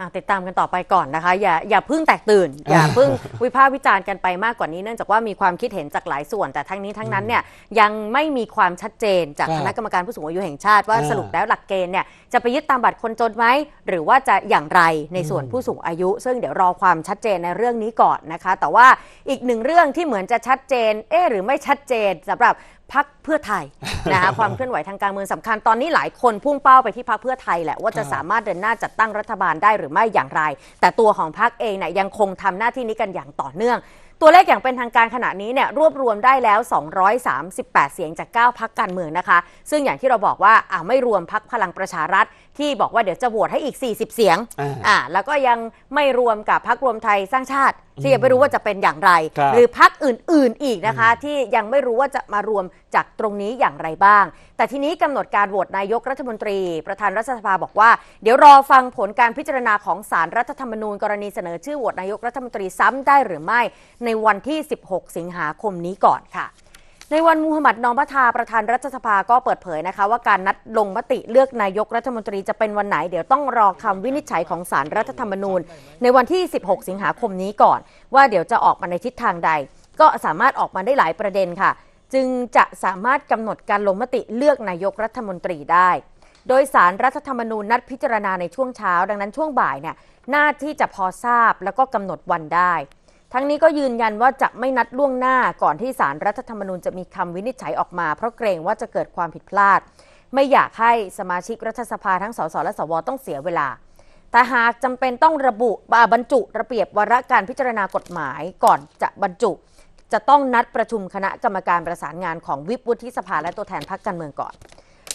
อะติดตามกันต่อไปก่อนนะคะ อย่าอย่าเพิ่งแตกตื่น อย่าเพิ่งวิพากษ์วิจารณ์กันไปมากกว่านี้เนื่องจากว่ามีความคิดเห็นจากหลายส่วน แต่ทั้งนี้ทั้งนั้นเนี่ยยังไม่มีความชัดเจนจากครับคณะกรรมการผู้สูงอายุแห่งชาติว่าอ่าสรุปแล้วหลักเกณฑ์เนี่ยจะไปยึดตามบัตรคนจนไหมหรือว่าจะอย่างไรในส่วนผู้สูงอายุ ซึ่งเดี๋ยวรอความชัดเจนในเรื่องนี้ก่อนนะคะ แต่ว่าอีกหนึ่งเรื่องที่เหมือนจะชัดเจน เอ๊ะหรือไม่ชัดเจนสำหรับพักเพื่อไทยนะคะความเคลื่อนไหวทางการเมืองสำคัญตอนนี้หลายคนพุ่งเป้าไปที่พักเพื่อไทยแหละว่าจะครับสามารถเดินหน้าจัดตั้งรัฐบาลได้หรือไม่อย่างไร แต่ตัวของพักเองเนี่ยยังคงทำหน้าที่นี้กันอย่างต่อเนื่อง ตัวเลขอย่างเป็นทางการขณะนี้เนี่ยรวบรวมได้แล้ว 238 เสียงจาก 9พักการเมืองนะคะ ซึ่งอย่างที่เราบอกว่าอ่าไม่รวมพักพลังประชารัฐ ที่บอกว่าเดี๋ยวจะโหวตให้อีก 40 เสียงอ่าอ่าแล้วก็ยังไม่รวมกับพักรวมไทยสร้างชาติ ที่ยังไม่รู้ว่าจะเป็นอย่างไรครับหรือพักอื่นๆอีกนะคะ ที่ยังไม่รู้ว่าจะมารวมจากตรงนี้อย่างไรบ้าง แต่ทีนี้กำหนดการโหวตนายกรัฐมนตรี ประธานรัฐสภาบอกว่า เดี๋ยวรอฟังผลการพิจารณาของสารรัฐธรรมนูญ กรณีเสนอชื่อโหวตนายกรัฐมนตรีซ้ำได้หรือไม่ในวันที่ 16 สิงหาคมนี้ก่อนค่ะ ในวันมูฮัมหมัดนอมพัทาประธานรัฐสภาก็เปิดเผยนะคะ ว่าการนัดลงมติเลือกนายกรัฐมนตรีจะเป็นวันไหน เดี๋ยวต้องรอคำวินิจฉัยของสารรัฐธรรมนูญ ในวันที่ 16 สิงหาคมนี้ก่อน ว่าเดี๋ยวจะออกมาในทิศทางใด ก็สามารถออกมาได้หลายประเด็นค่ะ จึงจะสามารถกำหนดการลงมติเลือกนายกรัฐมนตรีได้ โดยสารรัฐธรรมนูญนัดพิจารณาในช่วงเช้า ดังนั้นช่วงบ่ายเนี่ยน่าที่จะพอทราบแล้วก็กำหนดวันได้ ทั้งนี้ก็ยืนยันว่าจะไม่นัดล่วงหน้าก่อนที่สารรัฐธรรมนูญจะมีคำวินิจฉัยออกมา เพราะเกรงว่าจะเกิดความผิดพลาด ไม่อยากให้สมาชิกรัฐสภาทั้งสสและสวต้องเสียเวลา แต่หากจำเป็นต้องระบุอ่าบรรจุระเบียบวาระการพิจารณากฎหมายก่อนจะบรรจุ จะต้องนัดประชุมคณะกรรมการประสานงานของวิปวุฒิสภาและตัวแทนพรรคการเมืองก่อน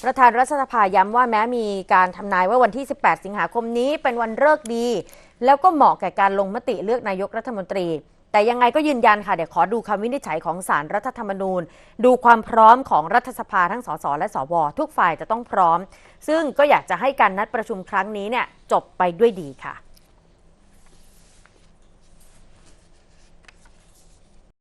ประธานรัฐสภาย้ำว่าแม้มีการทำนายว่าวันที่ 18 สิงหาคมนี้เป็นวันเลิกดี แล้วก็เหมาะแก่การลงมติเลือกนายกรัฐมนตรี แต่ยังไงก็ยืนยันค่ะ เดี๋ยวขอดูคำวินิจฉัยของสารรัฐธรรมนูญ ดูความพร้อมของรัฐสภาทั้งสสและสวทุกฝ่ายจะต้องพร้อม ซึ่งก็อยากจะให้การนัดประชุมครั้งนี้เนี่ยจบไปด้วยดีค่ะ